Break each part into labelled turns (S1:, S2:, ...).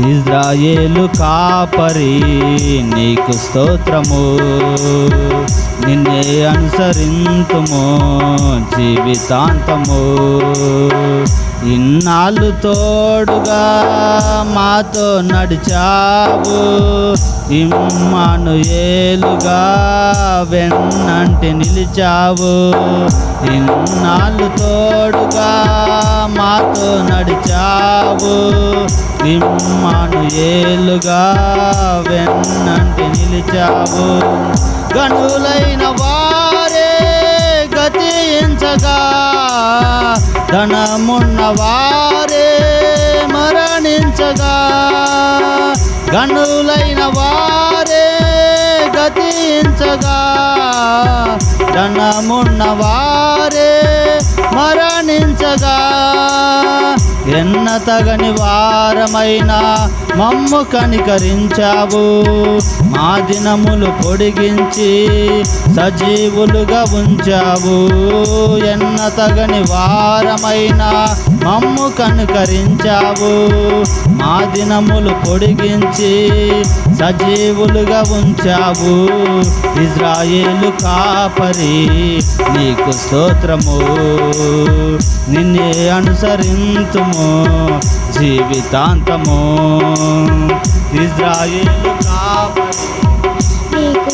S1: ఇజ్రాయేలు కాపరి నీకు స్తోత్రము. నిన్నే అనుసరింతుము జీవితాంతము. ఇన్నాళ్ళు తోడుగా మాతో నడిచావు. ఇమ్మాను ఏలుగా వెన్నంటి నిలిచావు. ఇన్నాళ్ళు తోడుగా మాతో నడిచావు. ఇమ్మాను ఏలుగా వెన్నంటి నిలిచావు. గనులైన వారే గతించగా ధనమున్న వారే మరణించగా. గనులైన వారే గతించగా. ధనమున్న వారే మరణించగా. ఎన్న తగని వారమైన మమ్ము కనికరించావు. మా దినములు పొడిగించి సజీవులుగా ఉంచావు. ఎన్న తగని వారమైన మమ్ము కనుకరించావు. మా దినములు పొడిగించి సజీవులుగా ఉంచావు. ఇజ్రాయేలు కాపరి నీకు స్తోత్రము. నిన్నే అనుసరింతుము జీవితాంతము. ఇజ్రాయేలు కాపరి.
S2: నీకు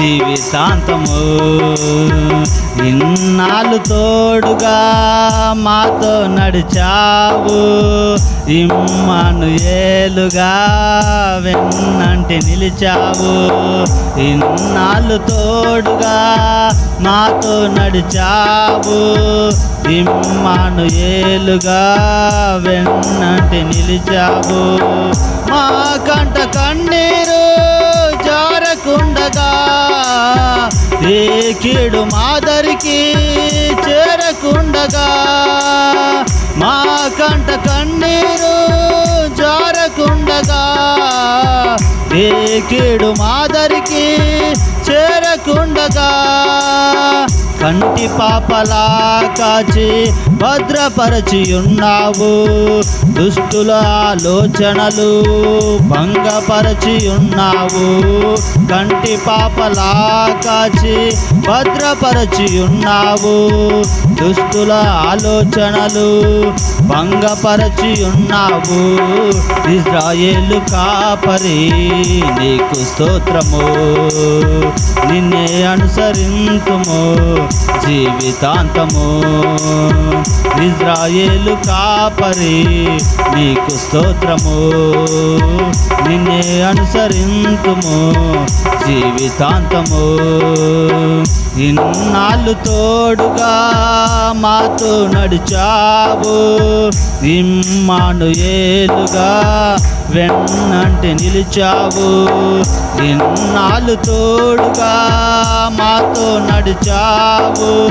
S1: జీవితాంతము. ఇన్నాళ్ళు తోడుగా మాతో నడిచావు. ఇమ్మను ఏలుగా వెన్నంటి నిలిచావు. ఇన్నాళ్ళు తోడుగా మాతో నడిచావు. ఇమ్మను ఏలుగా వెన్నంటి నిలిచావు. మా కంట కన్నీరు జారకుండగా ఏ కీడు మాదరికి చేరకుండగా మా కంట కన్నీరు జారకుండగా ఏ కీడు మాదరికి చేరకుండగా. కంటి పాపలా కాచి భద్రపరచి ఉన్నావు దుష్టుల ఆలోచనలు భంగపరచి ఉన్నావు కంటి పాపలా కాచి భద్రపరచి ఉన్నావు దుష్టుల ఆలోచనలు భంగపరచి ఉన్నావు ఇజ్రాయేలు కాపరి నీకు స్తోత్రము. నిన్నే అనుసరింతుము జీవితాంతము. ఇజ్రాయేలు కాపరి నీకు స్తోత్రము. నిన్నే అనుసరింతుము జీవితాంతము. ఇన్నాళ్ళు తోడుగా మాతో నడిచావు. ఇమ్మాను ఏలుగా వెన్నంటే నిలిచావు. ఇన్నాళ్ళు తోడుగా మాతో నడిచావు.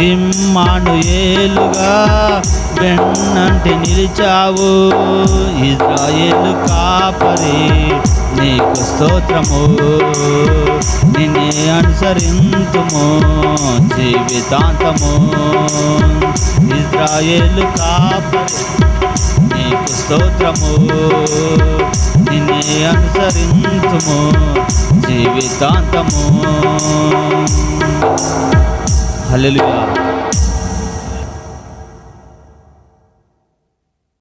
S1: ఇమ్మాను ఏలుగా వెన్నంటి నిలిచావు. ఇజ్రాయేలు కాపరి నీకు స్తోత్రము. నిన్నే అనుసరింతుము జీవితాంతము. ఇజ్రాయేలు కాపరి నీకు స్తోత్రము. నిన్నే అనుసరింతుము జీవితాంతము. హల్లెలూయా